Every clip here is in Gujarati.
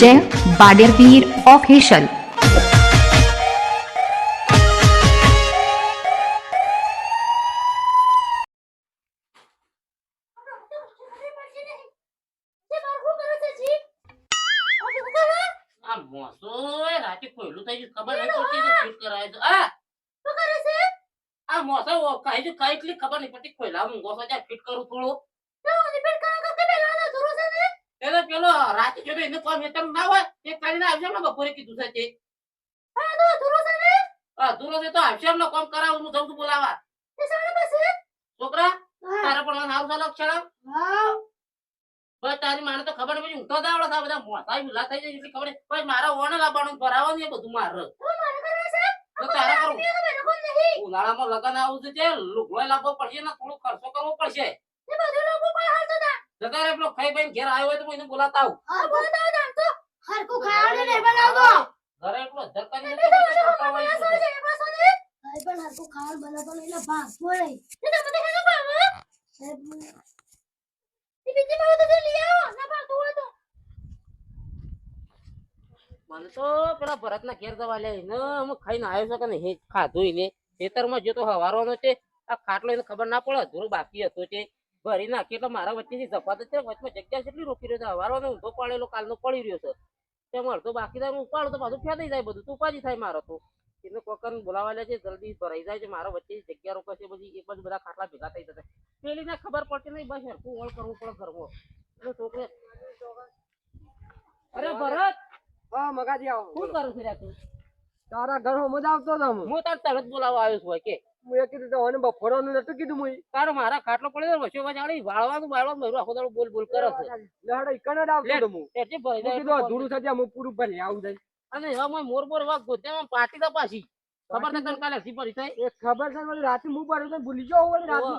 જય બાડેરવીર ઓફિશિયલ ખબર નહીં પડતી. ફીટ કોયલા હું ગોસો જા કરું થોડું. પેલો પેલો રાતે જો એને કોમ હેતર ના હોય તે કરીને આવશે ને બપોરે કીધું છે તે. હા દૂરો છે તો આવશે ને કોમ કરાવું હું જઉં છું બોલાવા. છોકરા તારા પણ આવું ચાલો ક્ષણ. બસ તારી માને તો ખબર નહીં ઊંઘતો જ આવડે છે બધા મોટા ભૂલા થઈ જાય એટલી ખબર બસ મારા ઓને લાવવાનું ભરાવાનું એ બધું મારે. તો તારા કરું ઉનાળામાં લગન આવું છે તે લુગડો લાવવો પડશે ને થોડું ખર્ચો કરવો પડશે. જતા રે પેલો ખાઈ ભાઈ ઘેર આવ્યો હોય તો હું એને બોલાતા આવું. ઘરે એટલો ધક્કા નહીં. તો પછી કરતા હોય છે. મને તો પેલા ભરતના ઘેર દવા લે ને અમે ખાઈને આવ્યો છે કે નહીં હે ખાધું એને ખેતરમાં જો તો હવારવાનો છે આ ખાટલો એને ખબર ના પડે અધૂરો બાકી હતો તે. ભરી નાખી. એટલે મારા વચ્ચેથી જપાત છે વચમાં જગ્યા કેટલી રોકી રહ્યો છે. હવારવાનો ઊંધો પાડેલો કાલનો પડી રહ્યો છે. તેમ અડધો બાકી થાય ઉપાડો તો પાછું ફેદાઈ જાય બધું. તો ઉપાજી થાય મારો તો. એને કોકરને બોલાવા લે છે. જલ્દી ભરાઈ જાય છે. મારા વચ્ચે જગ્યા રોકે છે. પછી એક બાજુ બધા ખાટલા ભેગા થઈ જશે. પેલીને ખબર પડતી નહીં. બસ હરખું ઓળ કરવું પડે ઘરમાં. એટલે છોકરે અરે ભરત! હા મગાજી આવો. શું કરું છું તું? તારા ઘરમાં મજા આવતો હતો હું તાર તરત બોલાવવા આવ્યો છું કે? હું કીધું તો મને બફોરવાનું નતું કીધું મુઈ. તારો મારા ખાટલો પડ્યો વચ્ચે વચાડી વાળવાનું વાળવાનું મારું આખો દાડો બોલ બોલ કરે છે. લહડો ઈકણ જ આવતો હતો હું તેથી ભરી કીધું અધૂરું થતી હું પૂરું ભરી આવું જાય. અને હવે મોય મોર મોર વાગ પાટી તો પાછી. ખબર નથી તને કાલે થાય? એ ખબર છે મને રાતે હું તો ભૂલી રાતે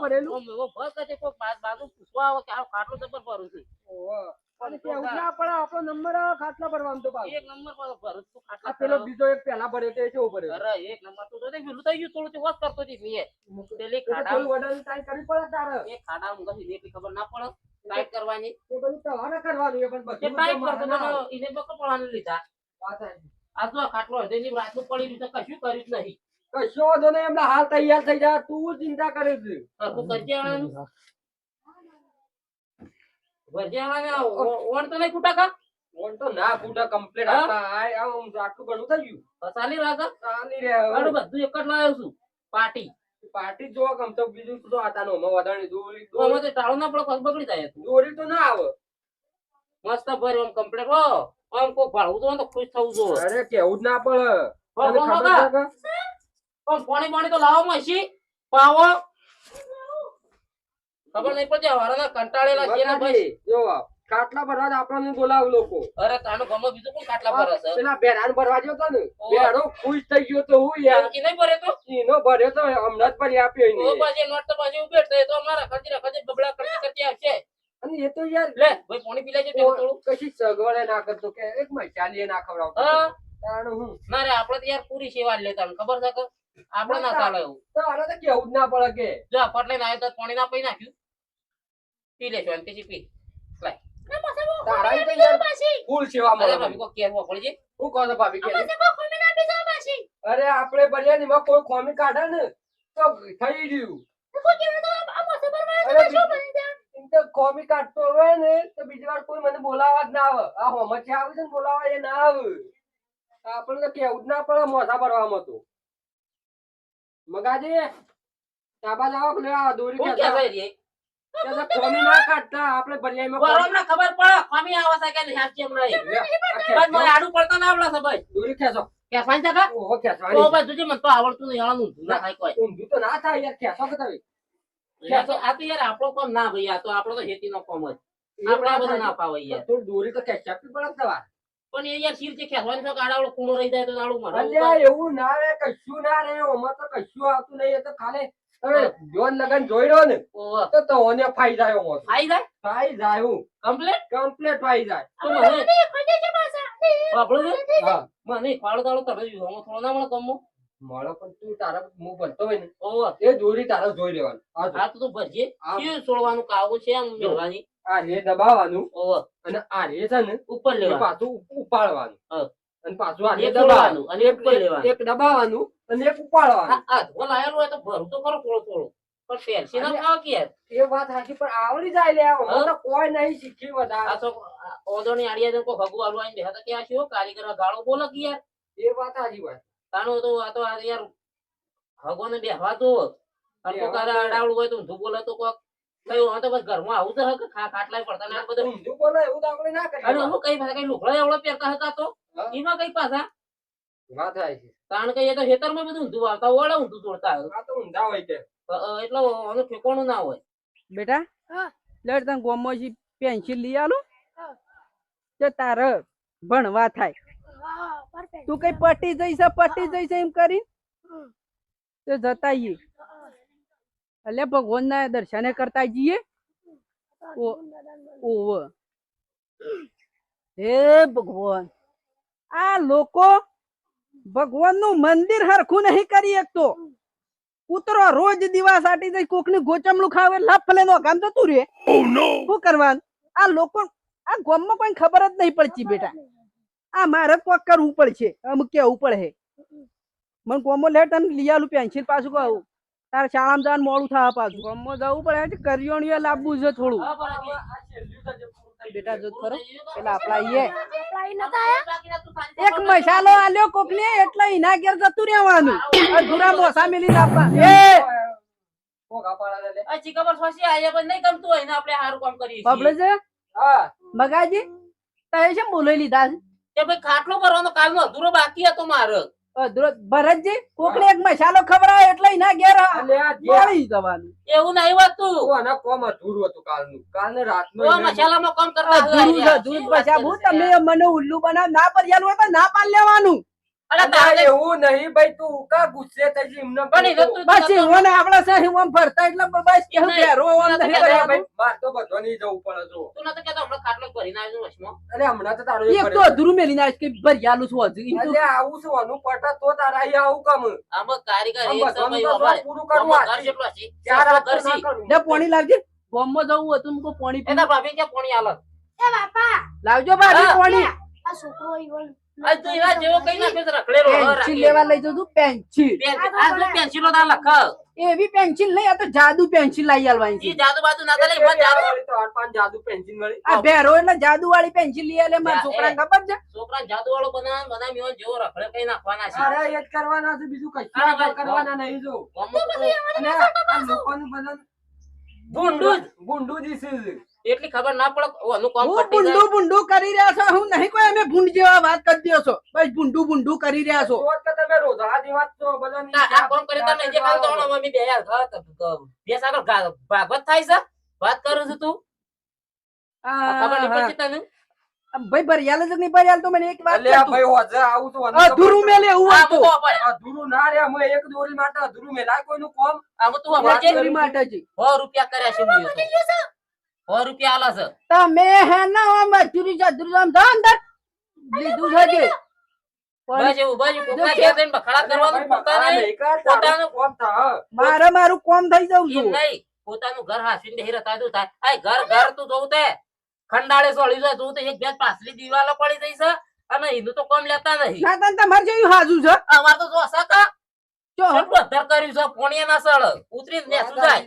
એવો ભય કરે બાજુ પૂછવા આવે કે આ ખાટલો જબર ભરું છું. ઓહો. કેવું ના પડે આપણો નંબર ખાટલા ભરવાનો તો એક નંબર પર ભરું છું આ ખાટલા પેલો. બીજો એક પહેલા ભર્યો તો કેવો ભર્યો? અરે એક નંબર તો પેલું થઈ ગયું થોડું વોશ કરતો હતી મેં. પેલી ખાડા થોડું વધારે કરવી પડે તારે. એક ખાડા મુકાથી એટલી ખબર ના પડે કરવાની. એ બધું તમારે કરવાનું એ પણ બધું ટાઈટ કરતો તો એને બકો પડવાનું લીધા. આ તો ખાટલો હૃદયની રાતનું પડી રહ્યું કશું કર્યું જ નહીં. કશો વાંધો નહીં એમને હાલ તૈયાર થઈ જાય તું ચિંતા કરે છે કરજે આવવાનું. તો નહીં કૂટા કા? તો ના ફૂટા કમ્પ્લીટ હતા આ આમ આટલું ઘણું થઈ ગયું રે બધું એક જ લાવ્યો છું. પાટી. પાર્ટી જોવા ગમ તો બીજું તો હતા નો વધારે દોરી દોરી તો ટાળું ના પડે, પગ બગડી જાય દોરી તો ના આવે મસ્ત આમ complete હો. આમ કો ભાળવું તો તો ખુશ થવું જો અરે કેવું જ ના પડે? આમ પાણી તો લાવો માં પાવો. ખબર નહીં પડતી હવારના કંટાળેલા છે ને. બગાડી. જો આ, ભરવા આપણને બોલાવે લોકો. અરે તાનો ગમો બીજું કોણ કાટલા ભરે છે? પેલા બેરાન ભરવા ગયો તો ને ઓવે. બેરો ખુશ થઈ ગયો તો હું યાર. ઈ નહીં ભરે તો? ઈનો ભર્યો તો હમણાં જ ભરી આપ્યો ઈને ઓ પાછી નોટ તો પાછી ઉભે થાય તો અમારા ખર્ચી ખર્ચી બબડા ખર્ચી કરતી આવશે. અને એ તો યાર લે ભાઈ પાણી પી લેજે પેલું થોડું. કશી સગવડે ના કરતો કે એક મચાલી ના ખવડાવતો. હા. તાણ હું? ના રે આપણે તો યાર પૂરી સેવા લેતા ખબર છે કે? આપણે ના ચાલે એવું. તો આને તો કેવું જ ના પડે કે? જો પટલે ના તો પાણી ના પી નાખ્યું. પી લેજો અને પી. લાય. તારા તો યાર ફૂલ સેવા મળે. ભાભી કોઈ કેવું પડી છે. હું કહો છો ભાભી કે અરે આપણે બળ્યા ની કોઈ ખોમી કાઢે ને તો થઈ ગયું. અરે બીજું- એમ તો ખોમી કાઢતો હોય ને તો બીજી વાર કોઈ મને બોલાવા જ ના આવે. આ હોમચે આવે છે ને બોલાવા એ ના આવે. આપણે તો કેવું જ ના પડે મોઢા ભરવામાં તો. મગાજી? ચાબા જાઓ કે લે આ દોરી કે તો ખોમી ના કાઢતા આપણે ના ખબર પડે ખામી આવા છે કે નહીં હાચી એમ નહીં. બસ મને આડું પડતા ના આવડે છે ભાઈ દોરી ખેંચો. કે ફાઈન જગા ઓહો તો ખેંચવાની ભાઈ મને તો આવડતું નહીં આનું ના થાય કોઈ. ઊંધું તો ના થાય યાર ખેંચો કે તમે? આ તો આ તો યાર આપણો કોમ ના ભાઈ આ તો આપણો તો ખેતી નો કોમ જ આપણે આ બધા ના પાવે યાર. થોડી દોરી તો ખેંચાવી પડે ને પણ એ યાર શીર છે ખેસવાની તો ગાડાવાળો કૂણો રહી જાય તો નાળું એવું ના રે કશું ના રે ઓમાં તો કશું આવતું નહીં એ તો ખાલી તમે જોન લગન જોઈ રહ્યો ને તો તો ઓને ફાઈ જાય મો ફાઈ જાય? ફાઈ જાય હું. કમ્પ્લીટ? કમ્પ્લીટ ફાઈ જાય. તો મને આપણું આપણો હા મને ફાળો દાડો તમે હું થોડો ના મળે કમો. મળે પણ તું તારા હું ભરતો હોય ને ઓહો. એ દોરી તારા જોઈ લેવાનું. આ જો, તો તું ભરજે કે છોડવાનું? કાવું છે આમ મેળવાની? આ રે દબાવવાનું ઓ અને આ રે છે ને ઉપર લેવાનું. પાછું ઉપાડવાનું. હા. અને પાછું આ રે દબાવવાનું. અને એક ઉપર લેવાનું. એક દબાવવાનું અને એક ઉપાડવાનું. આ હોય તો ભરું તો ખરો થોડું થોડું. પણ પેન્સિલ ના ખાવ કે એ વાત સાચી પણ આવડી જાય લે આમ. તો કોઈ નહીં શીખી વધારે. આ તો ઓદોની આડિયા આલુ આઈને બેહા કે આ શું? કારીગર ગાળો બોલે કે યાર? એ વાત સાચી વાત. તાનો તો આ તો યાર બેહવા અને. અડાવડું હોય તો ઊંધું બોલે તો કોક. કયું આ તો બસ ઘરમાં આવું તો હક ખા ખાટલાય પડતા ને બધું. ઊંધું બોલે એવું તો આપણે ના અને કરીએ કઈ પાછા કઈ લુગડા એવડો પહેરતા હતા તો? હા. એમાં કઈ પાછા? વાત છે. કારણ કે એ તો ખેતરમાં બધું ઊંધું આવતા ઓળે ઊંધું તોડતા આ તો ઊંધા હોય અ, એટલે આનું ઠેકાણું ના હોય. બેટા હા. લેટ તને ગોમોજી પેન્સિલ લઈ આલું. તો તાર ભણવા થાય. તું કઈ પટી જઈશ પટી જઈશ એમ કરી તો જતા આઈએ. એટલે ભગવાન ના દર્શને કરતા જઈએ. ઓવ. હે ભગવાન. આ લોકો ભગવાનનું મંદિર હરખું નહીં કરી શકતો. કૂતરો રોજ દીવા સાટી જઈ કોકની ગોચમલું ખાવે લાફ નો કામ તો તું રે શું કરવાનું? આ લોકો આ ગામમાં કોઈ ખબર જ નહીં પડતી બેટા. આ મારે કોક કરવું પડશે. અમુક કેવું પડે. મને ગોમો લેટ અને લઈ આલું પેન્સિલ પાછું કહું. તારે શાળામાં જવાનું મોડું થવા પાછું. ગોમો જવું પડે કરિયોણીએ લાવવું છે થોડું. બેટા જો ખરો. પેલા આપણા ઈએ. એક મસાલો આલ્યો કોકને એટલે એના ઘેર જતું રહેવાનું. અધૂરા મોસા મેલી આપવા. એ! કોક આપાડા લે. આ ચીકા પર ફસી આયા પણ નહીં ગમતું હોય ને આપણે સારું કામ કરીએ છીએ. બબલે છે હા. મગાજી તય છે બોલાઈ લીધા છે? કે ભાઈ ખાટલો ભરવાનો કાલનો અધૂરો બાકી હતો મારે. ભરતજી કોકને એક મસાલો ખવડાવે એટલે ના ઘેર મળી જવાનું. એવું નહીં હોતું તું. કોમ અધૂરું હતું કાલનું. કાલને રાતનું એને- મસાલામાં કામ કરતા અધૂરું છે દૂધ શી વાત પછા કરે હું તમે મને ઉલ્લુ બનાવ ના પર્યાલું હોય તો ના પાડ લેવાનું. અરે એવું નહીં ભાઈ તું કા ગુસ્સે થઈ જી એમને પણ બસ ઈવોને આપણા સાહેબ આમ ફરતા એટલે બસ કેવું નહીં, પહેરો નહીં, નહીં ભાઈ માર તો બધો નહીં જવું પડે જો. તું નતો કહેતો હમણાં ખાટલો અરે તો તારું એક તો અધૂરું મેલી નાખ કે ભરિયાલું છું હજુ. ઈ આવું છું આનું પટા તો તારા અહીંયા આવું કામ. આમાં કારીગર એક સમય તો પૂરું કરવું આમાં ઘર છે. ચાર ઘર છે. કરું. પાણી લાવજે. ગામમાં જવું હતું મુકો પાણી પીવું. ભાભી કે પોણી આલો. એ બાપા. લાવજો ભાભી પાણી. આ છોકરો આ તું એના જેવો કઈ નાખ્યો છે રખડેલો પેન્સિલ લેવા લઈ જજો પેન્સિલ. પેન્સિલ. આ શું પેન્સિલો તાર લખ. એવી પેન્સિલ નહીં આ તો જાદુ પેન્સિલ લાવી આલવાની છે. જાદુ બાજુ ના જાદુ. તો આઠ પાંચ જાદુ પેન્સિલ મળી. આ ભેરો એટલે જાદુ વાળી પેન્સિલ લઈ આલે મારા છોકરા ખબર છે? છોકરા જાદુ વાળો બનાવ બનાવ્યો જેવો રખડે કઈ નાખવાના છે. અરે એ જ કરવાના છે બીજું કશું ભાઈ, કરવાના નહીં જો. અને આ લોકોનું બધું જ છે. એટલી ખબર ના પડે ઓ, આનું કામ હું પતી જાય. ભૂંડું ભૂંડું કરી રહ્યા છો. હું નહીં કોઈ અમે ભૂંડ જેવા વાત કરી દો છો. બસ ભૂંડું ભૂંડું કરી રહ્યા છો. તો તમે રોજ આ જ છો, બધાની ના, આ કામ કરી તમે જે કામ તો અમે બે યાર ઘર તો- તો બે સાગર ભાગવત થાય છે? વાત કરું છું તું? ખબર નહીં પડતી તને? ભાઈ ભરિયાલ જ નહીં ભરિયાલ તો મને એક વાત લે ભાઈ હોજે આવું તો અધૂરું મે લે હું આતો અધૂરું ના રે અમે એક દોરી માટે અધૂરું મેલાય કોઈનું કોમ? આમ તું આપણે જે ચોરી માટે જી 100 રૂપિયા કર્યા છે તો. સો રૂપિયા આલે છે. તમે હે ના મજૂરી જદુરી આમ જાઓ અંદર લીધું છે જે આ. મારે મારું કોમ થઈ જવું છું. નહીં પોતાનું ઘર હાસીને બેહી રહેતા તું થાય. આય ઘર ઘર તું જોવું તે. ખંડાળે સોળી જાય જોવું તે. એક બે પાછલી દિવાલો પડી જઈ છે. અને હિન્દુ તો કોમ લેતા નહીં. ના તન તમારે જેવું હાજુ છે? અમાર તો જો સકા જો. અધર કર્યું છે પોણિયા ના સળ. ઉતરીને નેસું જાય.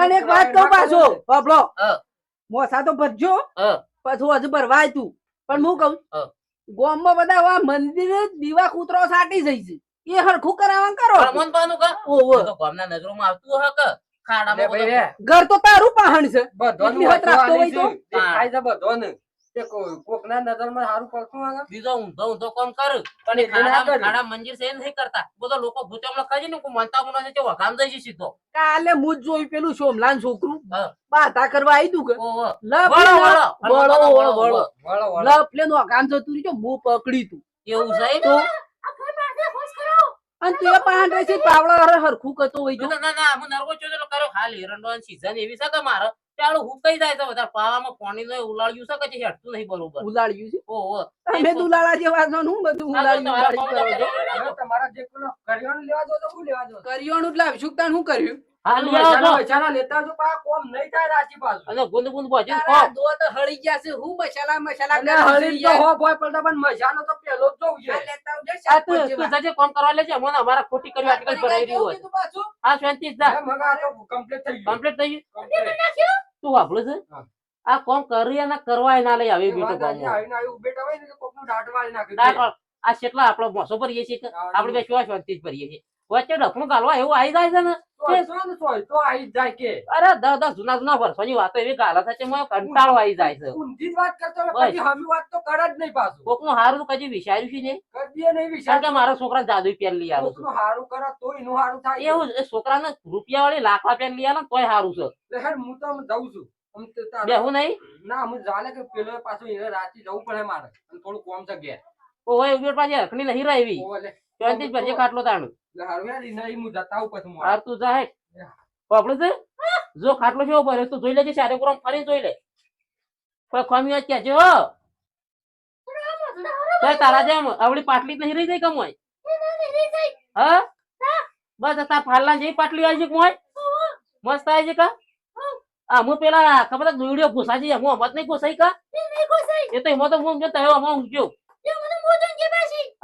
અને એક વાત કહું પાછો બાબલો હા. મોસા તો ભરજો પછી હજુ ભરવાય તું. પણ હું કઉ ગોમમાં બધા આ મંદિર દીવા કૂતરો સાટી જઈ છે. એ હરખું કરાવવાનું કરો. હરમોન પાનું કા ઓવો. તો ગામના નજરોમાં આવતું હે કે ખાડામાં બધો ઘર તો તારું પાહણ છે. બધો રાખતો હોય તો? વાંચવાની છે. દેખાય છે બધાને. તે કો- કોકના નજરમાં સારું પડતું હોય બીજો ઊંધો ઊંધો કોમ કર પણ ખાડા. છે નહીં કરતા બધા લોકો ભૂચમ ને માનતા છે સીધો કાલે જ પેલું સોમલાન છોકરું. બાધા કરવા આવી તું કે. વળો, વળો. વળો, વળો, વળો, વળો. વળો, વળો. લપ લે નો કામ જતું રહ્યું હું પકડી તું એવું છે તો અને તે પહાણ છે પાવડા હરે હરખું કરતો હોય તો ના ના ના હું નરવો ચોજો કર્યો હાલ એરંડો સીઝન એવી છે કે મારે ચાલો હુકાઈ જાય તો બધા પાવામાં પાણી નો ઉલાળ્યું છે કે છે હટતું નહીં બરોબર? ઉલાળ્યું છે? ઓહો. તમે દુલાળા જેવા છો ને હું બધું ઉલાળ્યું તમારા છો? જે કરિયાણું લેવા દો તો હું લેવા દો કરિયાણું તાણ શું કર્યું હા આવો મસાલા લેતા જો પા કોમ નહીં થાય રાચી પાછું. અને ગુંદ ગુંદ દો તો હળી હું મસાલા મસાલા અને હળી તો હો ભોય પડતા પણ મસાલો તો પેલો જ જોઉં છે. લેતા આવજો આ તું તું જજે કામ કરવા લેજે મને અમારા ખોટી કરી આર્ટિકલ ભરાઈ રહ્યું હોય. કીધું આ શાંતિ જ. જા મગા તો complete થઈ ગયું. કમ્પ્લીટ થઈ ગયું? તું વાપરું છે? આ કોમ કરી અને કરવાય ના લઈ આવી બેટો હોય ને કોકનું નાખી. આ કેટલા આપણો મોસો ભરીએ છીએ આપણે બે શું શાંતિ ભરીએ છીએ? વચ્ચે ઢકણું ગાલવા એવું આવી જાય છે ને? ને અરે દસ દસ જૂના જૂના વર્ષોની વાતો એવી ગાલા છે મને કંટાળો આવી જાય છે. ઊંધી જ વાત કરતો હોય, બસ. પછી હમી વાત તો કરે જ નહીં પાછું. કોકનું હારું કદી વિચાર્યું છે ને કદીએ નહીં વિચાર કે મારા છોકરા જાદુ પેન લઈ આવ્યો છું કોકનું હારું કરે તોય એનું હારું થાય એવું છોકરાને રૂપિયા વાળી લાખવા પેન લઈ આવે ને તોય હારું છે. હેડ હું તો આમ છું. બેહું નહીં? ના હું જાણે કે પેલો પાછું રાતે જવું પડે મારે. થોડું કોમ છે ઘેર. ઓય પાછી હરખની નહીં રહેવી જ ભરજે ખાટલો તાણું. હારું તું જા હેઠ. વાપરું છે. જો ખાટલો કેવો ભર્યો તું જોઈ લેજે ચારે કોરમ ફરી જોઈ લે. કોઈ ખમી વાત કહેજે હો. તો તારા જેમ આવડી પાટલી નહીં રહી જાય કમ હોય હા? બસ તાર ફાલના જેવી પાટલી આવી છે મોય મસ્ત આવી છે કા? આ હું પેલા ખબર જોડ્યો ઘુસાજી હું અમત નહીં ઘુસાઈ કા? એ તો એમાં તો હું જો તયો આમાં ઊંઘ્યો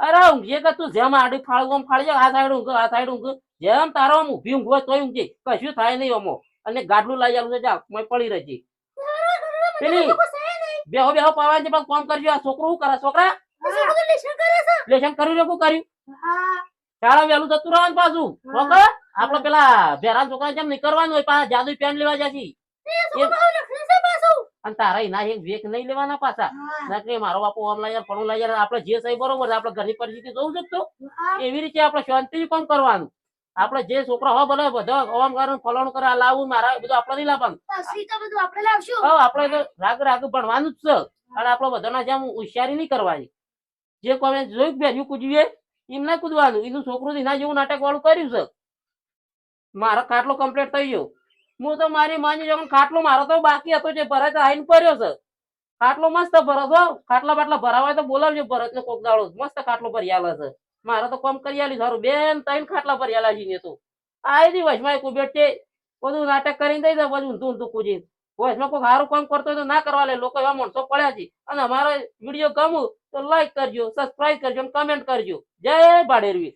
અરે ઊંઘે કે તું જેમ આડી ફાળવું આમ ફાળી આ સાઈડ ઊંઘ, આ સાઈડ ઊંઘ. જેમ તારો આમ ઊભી ઊંઘ હોય તોય ઊંઘે કશું થાય નહીં અમો અને ગાડલું લઈ આવું છે જા મોય પડી રહેજે. પેલી, બેહો બેહો પાવા છે પણ કોમ કરજો. આ છોકરું શું કરે, છોકરા? લેશન કર્યું ને શું કર્યું? શાળા વહેલું જતું રહેવાનું પાછું. છોકરા આપડે પેલા ભેરા છોકરા જેમ નીકળવાનું હોય, પાછા જાદુ પેન લેવા જશે અને તારા એના એક વેક નહીં લેવાના પાછા. કે મારો બાપુ આમ લઈ જાય પણ લઈ જાય આપણે જે સહી બરોબર આપડે આપણે ઘરની પરિસ્થિતિ જોઉં તો? એવી રીતે આપણે શાંતિથી કામ કરવાનું. આપણે જે છોકરા હોય ભલે બધા અવામ કરે ફલાણું કરે લાવવું મારા બધું આપણે નહીં લાવવાનું. આપણે તો રાગ રાગ ભણવાનું જ છે. અને આપણે બધાના જેમ હોશિયારી નહીં કરવાની. જે કોઈ જોયું ભેર્યું કૂદવીએ એમ ના કૂદવાનું. એનું છોકરું એના જેવું નાટક વાળું કર્યું છે. મારો ખાટલો કમ્પ્લીટ થઈ ગયો. હું તો મારી માની જો ખાટલો મારો તો બાકી હતો જે ભરત આવીને ભર્યો છે. ખાટલો મસ્ત ભરત હો. ખાટલા બાટલા ભરાવાય તો બોલાવજો ભરત ને કોક દાડો. મસ્ત ખાટલો ભરી છે. મારે તો કોમ કરી આલી સારું બેન ત્રણ ખાટલા ભરી આલા છે તો દી વચમાં કોઈ છે. બધું નાટક કરીને દઈ દે, બધું ઊંધું ઊંધું કૂદી વચમાં કોઈ સારું કામ કરતો હોય તો ના કરવા લે. લોકો એવા માણસો પડ્યા છે. અને અમારો વીડિયો ગમું તો લાઈક કરજો સબસ્ક્રાઈબ કરજો કમેન્ટ કરજો. જય બાડેરવી